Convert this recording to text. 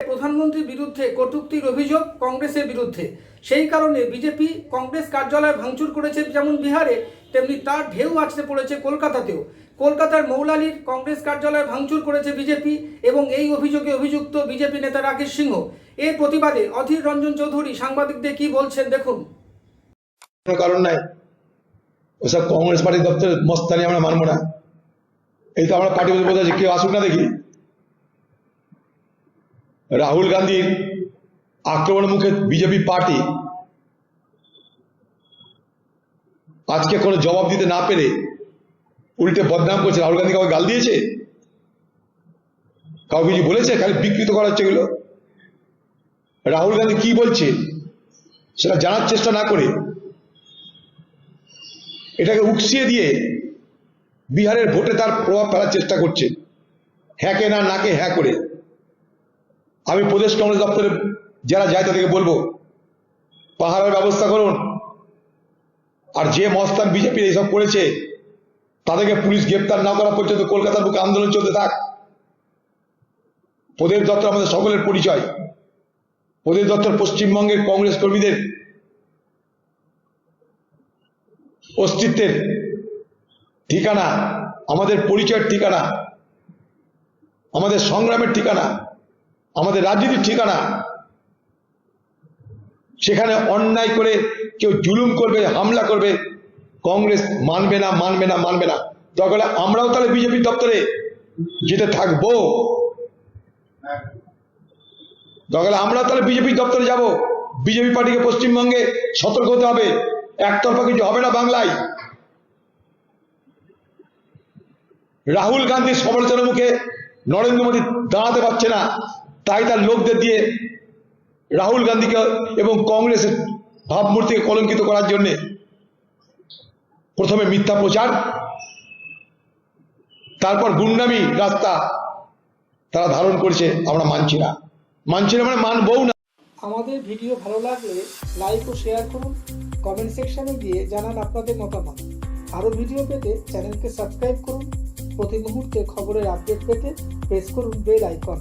প্রধানমন্ত্রীর বিরুদ্ধে কটুক্তির অভিযোগ কংগ্রেসের বিরুদ্ধে। সেই কারণে বিজেপি কংগ্রেস কার্যালয় ভাঙচুর করেছে যেমন বিহারে, তেমনি তার ঢেউ আছড়ে পড়েছে কলকাতাতেও। কলকাতার মৌলালির কংগ্রেস কার্যালয় ভাঙচুর করেছে বিজেপি এবং এই অভিযোগে অভিযুক্ত বিজেপি নেতা রাকেশ সিংহ। এর প্রতিবাদে অধীর রঞ্জন চৌধুরী সাংবাদিকদের কি বলছেন দেখুন। কারণ নাই। ওসব কংগ্রেস পার্টির দপ্তরে মস্তানি আমরা মানবো না। এই তো আমরা পার্টি বলতে কেউ আসুক না দেখি। রাহুল গান্ধীর আক্রমণের মুখে বিজেপি পার্টি। আজকে কোনো জবাব দিতে না পেরে উল্টে বদনাম করছে। রাহুল গান্ধী কাউকে গাল দিয়েছে? কাউকে কিছু বলেছে? খালি বিকৃত করা হচ্ছে এগুলো। রাহুল গান্ধী কি বলছে সেটা জানার চেষ্টা না করে এটাকে উকসিয়ে দিয়ে বিহারের ভোটে তার প্রভাব ফেলার চেষ্টা করছে। হ্যাঁকে না নাকে হ্যাঁ করে। আমি প্রদেশ কংগ্রেস দপ্তরে যারা যায় তাদেরকে বলব পাহাড়ের ব্যবস্থা করুন। আর যে মস্তান বিজেপি এইসব করেছে, তাদেরকে পুলিশ গ্রেপ্তার না করা পর্যন্ত কলকাতার বুকে আন্দোলন চলতে থাক। প্রদেশ দপ্তর আমাদের সকলের পরিচয়। প্রদেশ দপ্তর পশ্চিমবঙ্গের কংগ্রেস কর্মীদের অস্তিত্বের ঠিকানা, আমাদের পরিচয়ের ঠিকানা, আমাদের সংগ্রামের ঠিকানা আমাদের রাজনীতির ঠিকানা। সেখানে অন্যায় করে কেউ জুলুম করবে, হামলা করবে, কংগ্রেস মানবে না মানবে না মানবে না। তখন আমরাও তাহলে বিজেপি দপ্তরে যেতে থাকব। তখন আমরা তাহলে বিজেপি দপ্তরে যাব। বিজেপি পার্টিকে পশ্চিমবঙ্গে সতর্ক হতে হবে। একতরফা কিছু হবে না বাংলায়। রাহুল গান্ধীর সমালোচনার মুখে নরেন্দ্র মোদী দাঁড়াতে পারছে না। তাই তার লোকদের দিয়ে রাহুল গান্ধীকে এবং কংগ্রেসের ভাবমূর্তিকে কলঙ্কিত করার জন্যে প্রথমে মিথ্যা প্রচার, তারপর গুন্ডামি রাস্তা তারা ধারণ করছে, আমরা মানছি না। মানছি না মানে মানবও না। আমাদের ভিডিও ভালো লাগলে লাইক ও শেয়ার করুন, কমেন্ট সেকশনে গিয়ে জানান আপনাদের মতামত। আরও ভিডিও পেতে চ্যানেলকে সাবস্ক্রাইব করুন, প্রতি মুহূর্তে খবরের আপডেট পেতে প্রেস করুন বেল আইকন।